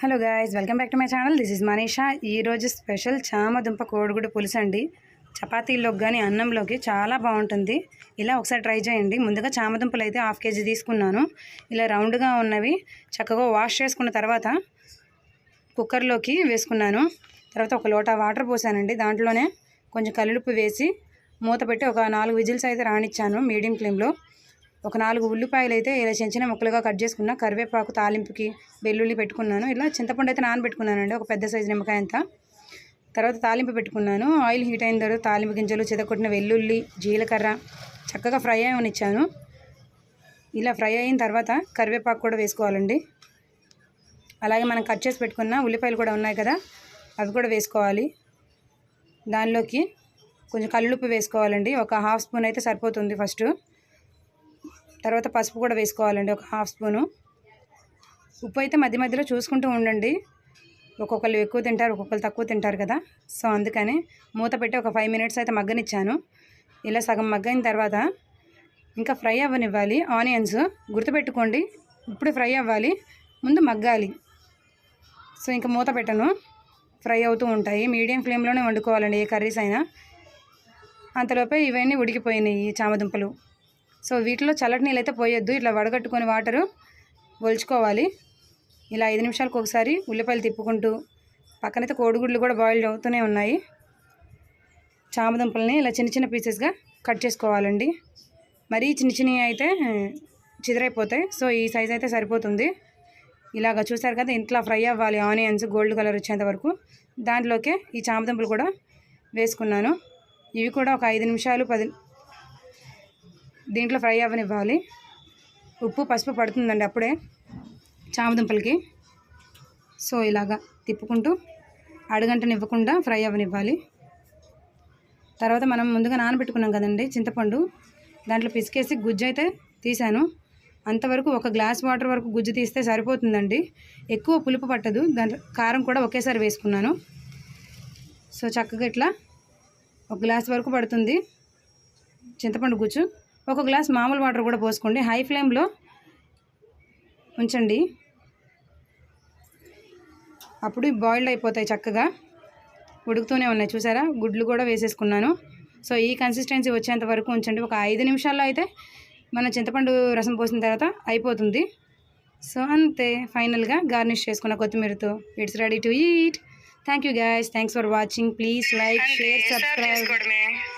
Hello guys welcome back to my channel. This is Manisha. ఈరోజు special చామదుంప కోడిగుడు పులుసు అండి. చపాతీలోకి కానీ అన్నంలోకి చాలా బాగుంటుంది. ఇలా ఒకసారి ట్రై చేయండి. ముందుగా చామదుంపలు అయితే హాఫ్ కేజీ తీసుకున్నాను. ఇలా రౌండ్గా ఉన్నవి చక్కగా వాష్ చేసుకున్న తర్వాత కుక్కర్లోకి వేసుకున్నాను. తర్వాత ఒక లోటా వాటర్ పోసానండి. దాంట్లోనే కొంచెం కల్లుప్పు వేసి మూత పెట్టి ఒక నాలుగు విజిల్స్ అయితే రానిచ్చాను మీడియం ఫ్లేమ్లో. ఒక నాలుగు ఉల్లిపాయలు అయితే ఇలా చిన్న చిన్న ముక్కలుగా కట్ చేసుకున్న కరివేపాకు తాలింపుకి వెల్లుల్లి పెట్టుకున్నాను. ఇలా చింతపండు అయితే నానబెట్టుకున్నానండి ఒక పెద్ద సైజు నిమ్మకాయ అంతా. తర్వాత తాలింపు పెట్టుకున్నాను. ఆయిల్ హీట్ అయిన తర్వాత తాలింపు గింజలు చితకొట్టిన వెల్లుల్లి జీలకర్ర చక్కగా ఫ్రై అయ్యనిచ్చాను ఇలా ఫ్రై అయిన తర్వాత కరివేపాకు కూడా వేసుకోవాలండి. అలాగే మనం కట్ చేసి పెట్టుకున్న ఉల్లిపాయలు కూడా ఉన్నాయి కదా అవి కూడా వేసుకోవాలి. దానిలోకి కొంచెం కల్లుప్పు వేసుకోవాలండి. ఒక హాఫ్ స్పూన్ అయితే సరిపోతుంది ఫస్ట్. తర్వాత పసుపు కూడా వేసుకోవాలండి ఒక హాఫ్ స్పూను. ఉప్పు అయితే మధ్య మధ్యలో చూసుకుంటూ ఉండండి. ఒక్కొక్కరు ఎక్కువ తింటారు ఒక్కొక్కరు తక్కువ తింటారు కదా. సో అందుకని మూత పెట్టి ఒక ఫైవ్ మినిట్స్ అయితే మగ్గనిచ్చాను. ఇలా సగం మగ్గైన తర్వాత ఇంకా ఫ్రై అవ్వనివ్వాలి. ఆనియన్స్ గుర్తుపెట్టుకోండి ఇప్పుడు ఫ్రై అవ్వాలి ముందు మగ్గాలి. సో ఇంకా మూత పెట్టను. ఫ్రై అవుతూ ఉంటాయి. మీడియం ఫ్లేమ్లోనే వండుకోవాలండి ఏ కర్రీస్ అయినా. అంతలోపే ఇవన్నీ ఉడికిపోయినాయి ఈ చామదుంపలు. సో వీటిలో చల్లటి నీళ్ళు అయితే పోయొద్దు. ఇట్లా వడగట్టుకొని వాటరు ఒలుచుకోవాలి. ఇలా ఐదు నిమిషాలకు ఒకసారి ఉల్లిపాయలు తిప్పుకుంటూ పక్కనైతే కోడిగుడ్లు కూడా బాయిల్ అవుతూనే ఉన్నాయి. చామదుంపల్ని ఇలా చిన్న చిన్న పీసెస్గా కట్ చేసుకోవాలండి. మరీ చిన్న చిన్నవి అయితే చిదిరైపోతాయి. సో ఈ సైజ్ అయితే సరిపోతుంది. ఇలాగ చూసారు కదా ఇంట్లో ఫ్రై అవ్వాలి. ఆనియన్స్ గోల్డ్ కలర్ వచ్చేంత వరకు. దాంట్లోకే ఈ చామదుంపలు కూడా వేసుకున్నాను. ఇవి కూడా ఒక ఐదు నిమిషాలు పది దీంట్లో ఫ్రై అవ్వనివ్వాలి. ఉప్పు పసుపు పడుతుందండి అప్పుడే చామదుంపలకి. సో ఇలాగా తిప్పుకుంటూ అడుగంటనివ్వకుండా ఫ్రై అవ్వనివ్వాలి. తర్వాత మనం ముందుగా నానబెట్టుకున్నాం కదండి చింతపండు. దాంట్లో పిసికేసి గుజ్జు అయితే తీసాను అంతవరకు ఒక గ్లాస్ వాటర్ వరకు గుజ్జు తీస్తే సరిపోతుందండి. ఎక్కువ పులుపు పట్టదు. దాంట్లో కారం కూడా ఒకేసారి వేసుకున్నాను. సో చక్కగా ఇట్లా ఒక గ్లాస్ వరకు పడుతుంది చింతపండు గుజ్జు. ఒక గ్లాస్ మామూలు వాటర్ కూడా పోసుకోండి. హై ఫ్లేమ్లో ఉంచండి. అప్పుడు బాయిల్డ్ అయిపోతాయి చక్కగా. ఉడుకుతూనే ఉన్నాయి. చూసారా? గుడ్లు కూడా వేసేసుకున్నాను. సో ఈ కన్సిస్టెన్సీ వచ్చేంత వరకు ఉంచండి. ఒక ఐదు నిమిషాల్లో అయితే మనం చింతపండు రసం పోసిన తర్వాత అయిపోతుంది. సో అంతే. ఫైనల్గా గార్నిష్ చేసుకున్న కొత్తిమీరతో. It's ready to eat thank you guys thanks for watching please like share subscribe